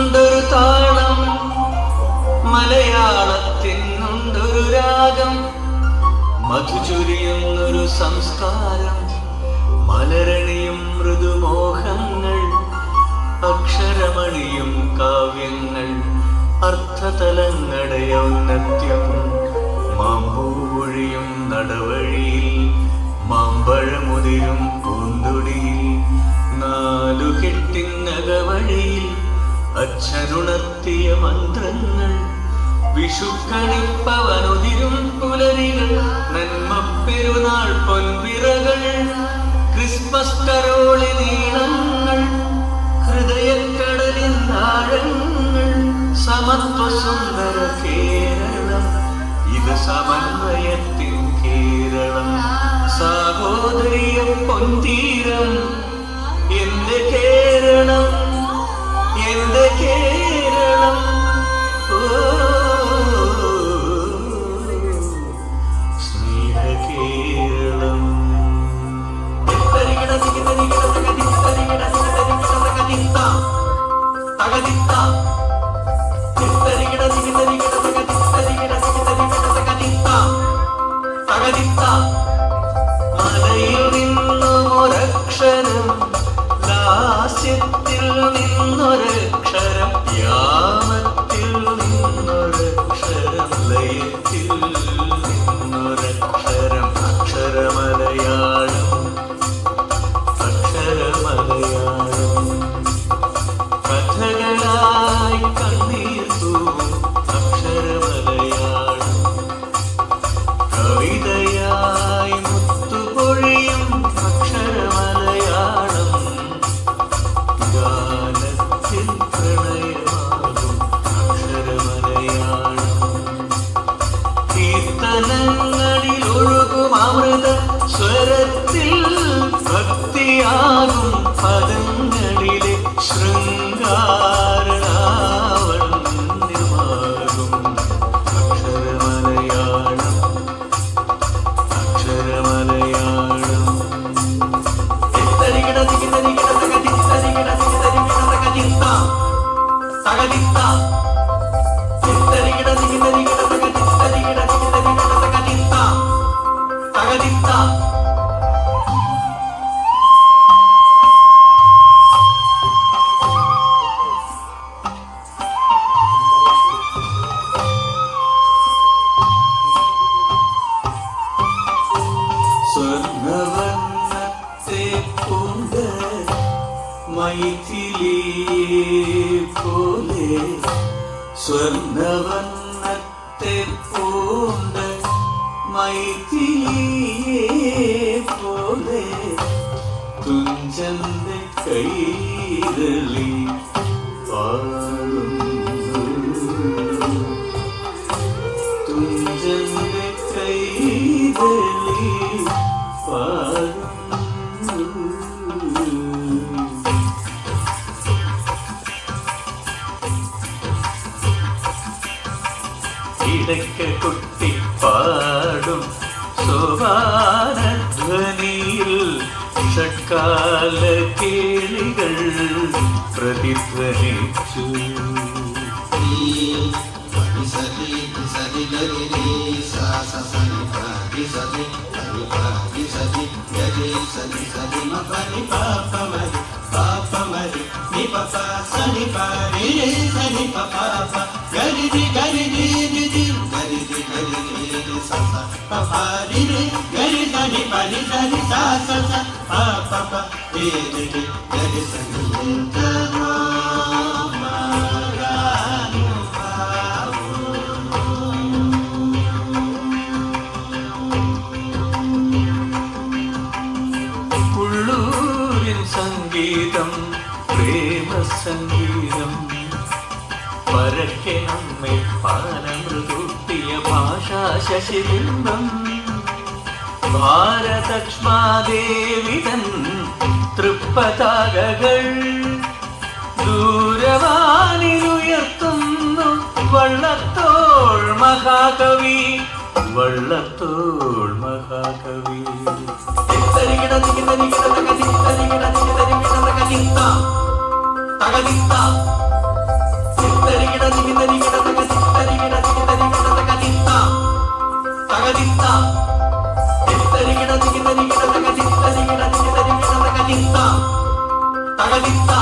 മലയാളത്തിനുണ്ടൊരു താളം മലയാളത്തിനുണ്ടൊരു രാഗം മധുചുരിയുന്നൊരു സംസ്കാരം മലരണിയും മൃദുമോഹങ്ങൾ അക്ഷരമണിയും കാവ്യങ്ങൾ അർത്ഥതലങ്ങളുടെ ഔന്നത്യം മാമ്പൂവൊഴിയും നടവഴിയിൽ മാമ്പഴമുതിരും പൂന്തുടിയിൽ അച്ഛനുണർത്തിയ മന്ത്രങ്ങൾ വിഷുക്കണിപ്പവനുതിരും പുലരികൾ നന്മ പെരുന്നാൾ പൊൻപിറകൾ ക്രിസ്മസ് കരോളി നീളങ്ങൾ ഹൃദയക്കടലിൻ താഴങ്ങൾ സമത്വ സുന്ദര കേരളം. ഇത് സമന്വയത്തിൻ കേരളം. സാഹോദര്യ പൊന്തീരം സ്വരത്തിൽ ഭക്തിയാകും പദങ്ങളിലെ ശൃംഗാരണാവണ്യമാകും അക്ഷരമലയാളം അക്ഷരമലയാളം. തകതിത്ത തകതിത്ത മൈഥിലിയെ പോലെ സ്വർണവർണത്തെ പൂണ്ട് മൈഥിലിയെ പോലെ തുഞ്ചന്ത കൈരളി പാടുന്നു. തുഞ്ചന്റെ കൈരളി പാടുന്നു. இடைக்க குட்டி பாடும் சோபான துவனியில் ஷட்கால கேளிகள் பிரதித்வனிச்சு சதி சதி கரி சா சதி பாதி சதி பரி பாதி சதி கரி சதி சதி மரி பாப்ப மரி பாப்ப மரி நீ பப்பா சனி பாரி சனி பப்பா கரி கரி పరి గరి ధని పరి ధని సా స ప ప ఏ ధని గరి సంగీత പരക്കെ നമ്മെ പാനമൃതൂട്ടിയ ഭാഷാ ശശിബിംബം. ഭാരതക്ഷ്മാദേവിതൻ തൃപ്പതാകകൾ ദൂരവാനിലുയർത്തുന്നു വള്ളത്തോൾ മഹാകവി വള്ളത്തോൾ മഹാകവി. തരികിട തരികിട తగదిత్త